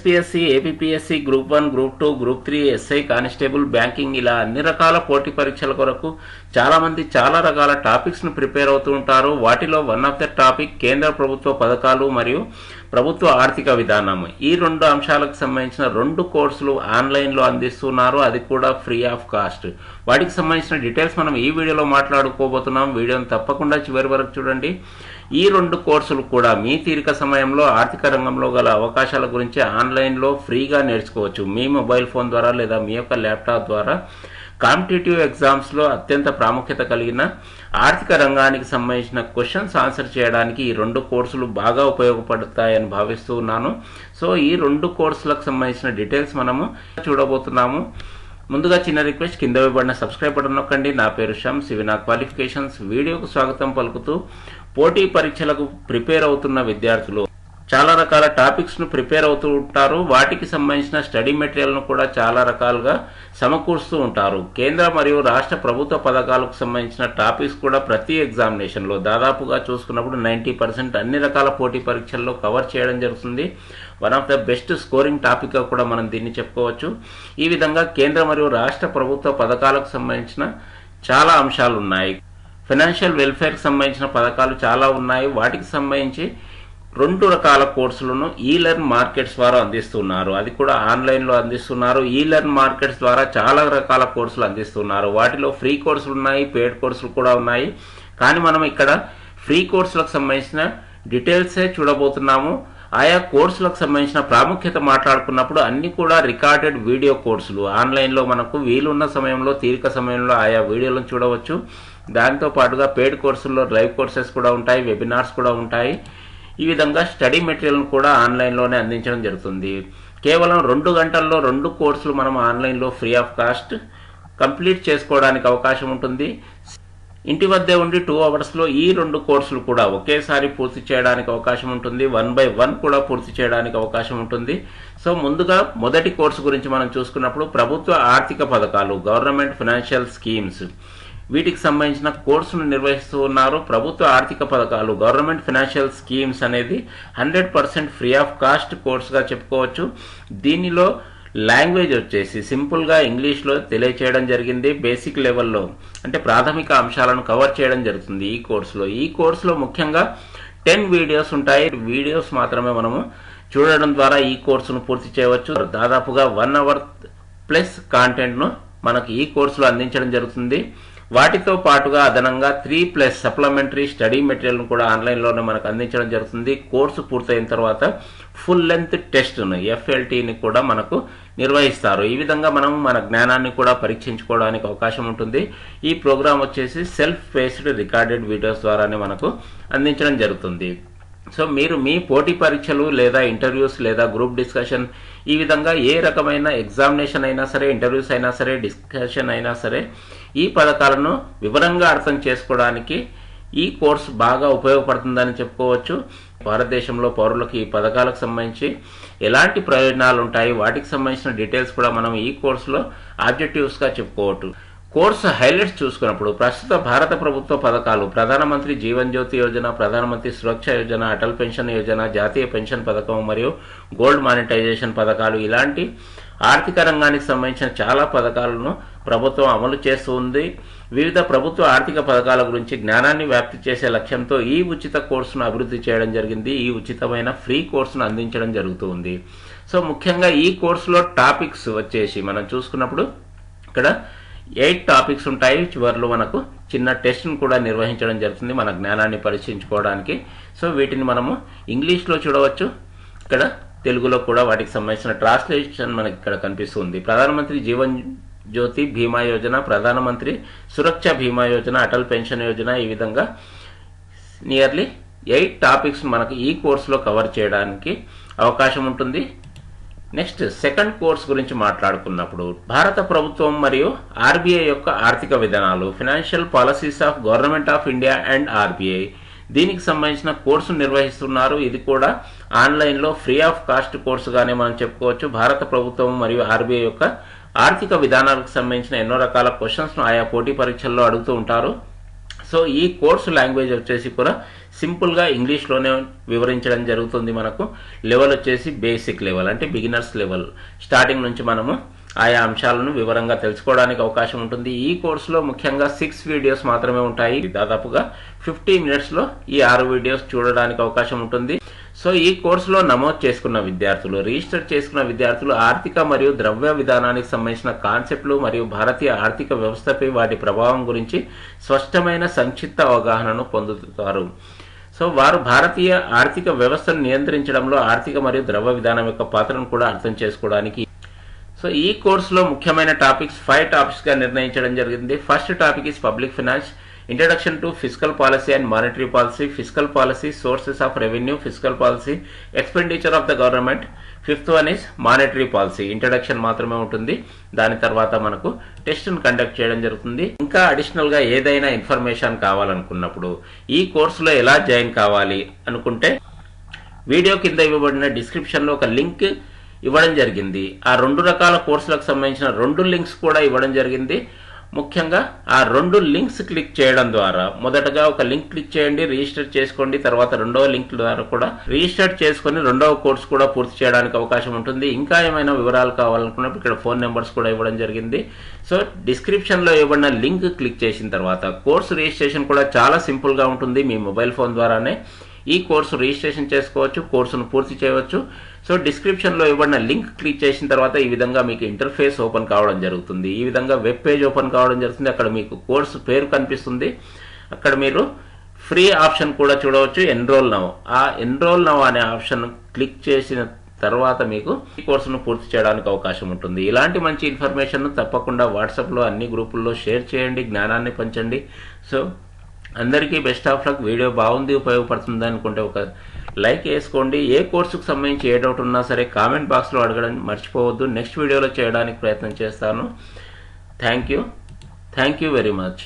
TSPSC APSC group one group two group three SI constable banking ఇలా అన్ని రకాల పోటీ పరీక్షల కొరకు చాలా మంది చాలా రకాల టాపిక్స్ను ప్రిపేర్ అవుతూ ఉంటారు. వాటిలో వన్ ఆఫ్ ద టాపిక్ కేంద్ర ప్రభుత్వ పథకాలు మరియు ప్రభుత్వ ఆర్థిక విధానం ఈ రెండు అంశాలకు సంబంధించిన రెండు కోర్సులు ఆన్లైన్లో అందిస్తున్నారు. అది కూడా ఫ్రీ ఆఫ్ కాస్ట్. వాటికి సంబంధించిన డీటెయిల్స్ మనం ఈ వీడియోలో మాట్లాడుకోబోతున్నాం. వీడియోని తప్పకుండా చివరి వరకు చూడండి. ఈ రెండు కోర్సులు కూడా మీ తీరిక సమయంలో ఆర్థిక రంగంలో గల అవకాశాల గురించి ఆన్లైన్లో ఫ్రీగా నేర్చుకోవచ్చు. మీ మొబైల్ ఫోన్ ద్వారా లేదా మీ యొక్క ల్యాప్టాప్ ద్వారా కాంపిటేటివ్ ఎగ్జామ్స్లో అత్యంత ప్రాముఖ్యత కలిగిన ఆర్థిక రంగానికి సంబంధించిన క్వశ్చన్స్ ఆన్సర్ చేయడానికి ఈ రెండు కోర్సులు బాగా ఉపయోగపడతాయని భావిస్తూ ఉన్నాను. సో ఈ రెండు కోర్సులకు సంబంధించిన డీటెయిల్స్ మనము చూడబోతున్నాము. ముందుగా చిన్న రిక్వెస్ట్ కింద ఇవ్వబడిన సబ్స్క్రైబ్ బటన్ నొక్కండి. నా పేరు షమ్స్ ఇవి నా క్వాలిఫికేషన్స్. వీడియోకు స్వాగతం పలుకుతూ పోటీ పరీక్షలకు ప్రిపేర్ అవుతున్న విద్యార్థులు. చాలా రకాల టాపిక్స్ను ప్రిపేర్ అవుతూ ఉంటారు. వాటికి సంబంధించిన స్టడీ మెటీరియల్ను కూడా చాలా రకాలుగా సమకూరుస్తూ ఉంటారు. కేంద్ర మరియు రాష్ట్ర ప్రభుత్వ పథకాలకు సంబంధించిన టాపిక్స్ కూడా ప్రతి ఎగ్జామినేషన్లో దాదాపుగా చూసుకున్నప్పుడు నైన్టీ పర్సెంట్ అన్ని రకాల పోటీ పరీక్షల్లో కవర్ చేయడం జరుగుతుంది. One of the best scoring టాపిక్గా కూడా మనం దీన్ని చెప్పుకోవచ్చు. ఈ విధంగా కేంద్ర మరియు రాష్ట్ర ప్రభుత్వ పథకాలకు సంబంధించిన చాలా అంశాలు ఉన్నాయి ఫైనాన్షియల్ వెల్ఫేర్కి సంబంధించిన పథకాలు చాలా ఉన్నాయి. వాటికి సంబంధించి రెండు రకాల కోర్సులను ఈ లెర్న్ మార్కెట్స్ ద్వారా అందిస్తున్నారు. అది కూడా ఆన్లైన్లో అందిస్తున్నారు. ఈ లెర్న్ మార్కెట్స్ ద్వారా చాలా రకాల కోర్సులు అందిస్తున్నారు. వాటిలో ఫ్రీ కోర్సులు ఉన్నాయి పెయిడ్ కోర్సులు కూడా ఉన్నాయి. కానీ మనం ఇక్కడ ఫ్రీ కోర్సులకు సంబంధించిన డీటెయిల్సే చూడబోతున్నాము. ఆయా కోర్సులకు సంబంధించిన ప్రాముఖ్యత మాట్లాడుకున్నప్పుడు అన్ని కూడా రికార్డెడ్ వీడియో కోర్సులు. ఆన్లైన్లో మనకు వీలున్న సమయంలో తీరిక సమయంలో ఆయా వీడియోలను చూడవచ్చు. దాంతో పాటుగా పెయిడ్ కోర్సుల్లో లైవ్ కోర్సెస్ కూడా ఉంటాయి వెబినార్స్ కూడా ఉంటాయి. ఈ విధంగా స్టడీ మెటీరియల్ కూడా ఆన్లైన్లోనే అందించడం జరుగుతుంది. కేవలం రెండు గంటల్లో రెండు కోర్సులు మనం ఆన్లైన్లో ఫ్రీ ఆఫ్ కాస్ట్ కంప్లీట్ చేసుకోవడానికి అవకాశం ఉంటుంది. ఇంటి వద్దే ఉండి టూ అవర్స్లో ఈ రెండు కోర్సులు కూడా ఒకేసారి పూర్తి చేయడానికి అవకాశం ఉంటుంది. వన్ బై వన్ కూడా పూర్తి చేయడానికి అవకాశం ఉంటుంది. సో ముందుగా మొదటి కోర్సు గురించి మనం చూసుకున్నప్పుడు ప్రభుత్వ ఆర్థిక పథకాలు గవర్నమెంట్ ఫైనాన్షియల్ స్కీమ్స్. వీటికి సంబంధించిన కోర్సును నిర్వహిస్తూ ఉన్నారు. ప్రభుత్వ ఆర్థిక పథకాలు గవర్నమెంట్ ఫైనాన్షియల్ స్కీమ్స్ అనేది hundred percent free of cost కోర్సుగా చెప్పుకోవచ్చు. దీనిలో లాంగ్వేజ్ వచ్చేసి సింపుల్గా ఇంగ్లీష్లో తెలియచేయడం జరిగింది. బేసిక్ లెవెల్లో అంటే ప్రాథమిక అంశాలను కవర్ చేయడం జరుగుతుంది ఈ కోర్సులో. ఈ కోర్సులో ముఖ్యంగా టెన్ వీడియోస్ ఉంటాయి. వీడియోస్ మాత్రమే మనము చూడడం ద్వారా ఈ కోర్సును పూర్తి చేయవచ్చు. దాదాపుగా వన్ అవర్ ప్లస్ కాంటెంట్ను మనకు ఈ కోర్సులో అందించడం జరుగుతుంది. వాటితో పాటుగా అదనంగా త్రీ ప్లస్ సప్లిమెంటరీ స్టడీ మెటీరియల్ను కూడా ఆన్లైన్లోనే మనకు అందించడం జరుగుతుంది. కోర్సు పూర్తయిన తర్వాత ఫుల్ లెంత్ టెస్ట్ను ఎఫ్ఎల్టీని కూడా మనకు నిర్వహిస్తారు. ఈ విధంగా మనం మన జ్ఞానాన్ని కూడా పరీక్షించుకోవడానికి అవకాశం ఉంటుంది. ఈ ప్రోగ్రాం వచ్చేసి సెల్ఫ్ బేస్డ్ రికార్డెడ్ వీడియోస్ ద్వారానే మనకు అందించడం జరుగుతుంది. సో మీరు మీ పోటీ పరీక్షలు లేదా ఇంటర్వ్యూస్ లేదా గ్రూప్ డిస్కషన్ ఈ విధంగా ఏ రకమైన ఎగ్జామినేషన్ అయినా సరే ఇంటర్వ్యూస్ అయినా సరే డిస్కషన్ అయినా సరే ఈ పథకాలను వివరంగా అర్థం చేసుకోవడానికి ఈ కోర్సు బాగా ఉపయోగపడుతుందని చెప్పుకోవచ్చు. భారతదేశంలో పౌరులకు ఈ పథకాలకు సంబంధించి ఎలాంటి ప్రయోజనాలు ఉంటాయి వాటికి సంబంధించిన డీటెయిల్స్ కూడా మనం ఈ కోర్సులో ఆబ్జెక్టివ్స్గా చెప్పుకోవచ్చు. కోర్సు హైలైట్స్ చూసుకున్నప్పుడు ప్రస్తుత భారత ప్రభుత్వ పథకాలు ప్రధానమంత్రి జీవన్ జ్యోతి యోజన ప్రధానమంత్రి సురక్ష యోజన అటల్ పెన్షన్ యోజన జాతీయ పెన్షన్ పథకం మరియు గోల్డ్ మానిటైజేషన్ పథకాలు ఇలాంటి ఆర్థిక రంగానికి సంబంధించిన చాలా పథకాలను ప్రభుత్వం అమలు చేస్తూ ఉంది. వివిధ ప్రభుత్వ ఆర్థిక పథకాల గురించి జ్ఞానాన్ని వ్యాప్తి చేసే లక్ష్యంతో ఈ ఉచిత కోర్సును అభివృద్ధి చేయడం జరిగింది. ఈ ఉచితమైన ఫ్రీ కోర్సును అందించడం జరుగుతుంది సో ముఖ్యంగా ఈ కోర్సులో టాపిక్స్ వచ్చేసి మనం చూసుకున్నప్పుడు ఇక్కడ ఎయిట్ టాపిక్స్ ఉంటాయి. చివరిలో మనకు చిన్న టెస్ట్ను కూడా నిర్వహించడం జరుగుతుంది మన జ్ఞానాన్ని పరీక్షించుకోవడానికి. సో వీటిని మనము ఇంగ్లీష్లో చూడవచ్చు. ఇక్కడ తెలుగులో కూడా వాటికి సంబంధించిన ట్రాన్స్లేషన్ మనకి ఇక్కడ కనిపిస్తుంది. ప్రధానమంత్రి జీవన్ జ్యోతి బీమా యోజన ప్రధానమంత్రి సురక్ష బీమా యోజన అటల్ పెన్షన్ యోజన ఈ విధంగా నియర్లీ ఎయిట్ టాపిక్స్ మనకు ఈ కోర్సులో కవర్ చేయడానికి అవకాశం ఉంటుంది. నెక్స్ట్ సెకండ్ కోర్స్ గురించి మాట్లాడుకున్నప్పుడు భారత ప్రభుత్వం మరియు ఆర్బీఐ యొక్క ఆర్థిక విధానాలు financial policies of government of India and RBI దీనికి సంబంధించిన కోర్సు నిర్వహిస్తున్నారు. ఇది కూడా ఆన్లైన్లో ఫ్రీ ఆఫ్ కాస్ట్ కోర్సుగానే మనం చెప్పుకోవచ్చు. భారత ప్రభుత్వం మరియు ఆర్బీఐ యొక్క ఆర్థిక విధానాలకు సంబంధించిన ఎన్నో రకాల క్వశ్చన్స్ను ఆయా పోటీ పరీక్షల్లో అడుగుతూ ఉంటారు. సో ఈ కోర్సు లాంగ్వేజ్ వచ్చేసి కూడా సింపుల్గా ఇంగ్లీష్లోనే వివరించడం జరుగుతుంది మనకు. లెవెల్ వచ్చేసి బేసిక్ లెవెల్ అంటే బిగినర్స్ లెవెల్ స్టార్టింగ్ నుంచి మనము ఆయా అంశాలను వివరంగా తెలుసుకోవడానికి అవకాశం ఉంటుంది. ఈ కోర్సులో ముఖ్యంగా సిక్స్ వీడియోస్ మాత్రమే ఉంటాయి. దాదాపుగా ఫిఫ్టీ మినిట్స్లో ఈ ఆరు వీడియోస్ చూడడానికి అవకాశం ఉంటుంది. సో ఈ కోర్సులో నమోదు చేసుకున్న విద్యార్థులు రిజిస్టర్ చేసుకున్న విద్యార్థులు ఆర్థిక మరియు ద్రవ్య విధానానికి సంబంధించిన కాన్సెప్ట్లు మరియు భారతీయ ఆర్థిక వ్యవస్థపై వాటి ప్రభావం గురించి స్పష్టమైన సంక్షిప్త అవగాహనను పొందుతారు. సో వారు భారతీయ ఆర్థిక వ్యవస్థను నియంత్రించడంలో ఆర్థిక మరియు ద్రవ్య విధానం యొక్క పాత్రను కూడా అర్థం చేసుకోవడానికి సో ఈ కోర్సులో ముఖ్యమైన టాపిక్స్ ఫైవ్ టాపిక్స్గా నిర్ణయించడం జరిగింది. First topic is public finance introduction to physical policy and monetary policy physical policy sources of revenue physical policy expenditure of the government fifth one is monetary policy introduction మాత్రమే ఉంటుంది. దాని తర్వాత మనకు టెస్ట్ను conduct చేయడం జరుగుతుంది. ఇంకా అడిషనల్గా ఏదైనా ఇన్ఫర్మేషన్ కావాలనుకున్నప్పుడు ఈ కోర్సులో ఎలా జాయిన్ కావాలి అనుకుంటే వీడియో కింద ఇవ్వబడిన డిస్క్రిప్షన్లో ఒక లింక్ ఇవ్వడం జరిగింది. ఆ రెండు రకాల కోర్సులకు సంబంధించిన రెండు లింక్స్ కూడా ఇవ్వడం జరిగింది. ముఖ్యంగా ఆ రెండు లింక్స్ క్లిక్ చేయడం ద్వారా మొదటగా ఒక లింక్ క్లిక్ చేయండి రిజిస్టర్ చేసుకోండి తర్వాత రెండవ లింక్ ద్వారా కూడా రిజిస్టర్ చేసుకుని రెండవ కోర్స్ కూడా పూర్తి చేయడానికి అవకాశం ఉంటుంది. ఇంకా ఏమైనా వివరాలు కావాలనుకున్నప్పుడు ఇక్కడ ఫోన్ నెంబర్స్ కూడా ఇవ్వడం జరిగింది. సో డిస్క్రిప్షన్లో ఇవ్వబడిన లింక్ క్లిక్ చేసిన తర్వాత కోర్సు రిజిస్ట్రేషన్ కూడా చాలా సింపుల్గా ఉంటుంది మీ మొబైల్ ఫోన్ ద్వారానే. ఈ కోర్సు రిజిస్ట్రేషన్ చేసుకోవచ్చు కోర్సును పూర్తి చేయవచ్చు. సో డిస్క్రిప్షన్లో ఇవ్వబడిన లింక్ క్లిక్ చేసిన తర్వాత ఈ విధంగా మీకు ఇంటర్ఫేస్ ఓపెన్ కావడం జరుగుతుంది. ఈ విధంగా వెబ్ పేజ్ ఓపెన్ కావడం జరుగుతుంది. అక్కడ మీకు కోర్సు పేరు కనిపిస్తుంది. అక్కడ మీరు ఫ్రీ ఆప్షన్ కూడా చూడవచ్చు ఎన్రోల్ నవ్ ఆ ఎన్రోల్ నవ్ అనే ఆప్షన్ క్లిక్ చేసిన తర్వాత మీకు ఈ కోర్సును పూర్తి చేయడానికి అవకాశం ఉంటుంది. ఇలాంటి మంచి ఇన్ఫర్మేషన్ తప్పకుండా వాట్సాప్లో అన్ని గ్రూపుల్లో షేర్ చేయండి జ్ఞానాన్ని పంచండి. సో అందరికీ బెస్ట్ ఆఫ్ లక్. వీడియో బాగుంది ఉపయోగపడుతుంది అనుకుంటే ఒక లైక్ వేసుకోండి. ఏ కోర్సుకు సంబంధించి ఏ డౌట్ ఉన్నా సరే కామెంట్ బాక్స్లో అడగడం మర్చిపోవద్దు. నెక్స్ట్ వీడియోలో చేయడానికి ప్రయత్నం చేస్తాను. Thank you. Thank you very much.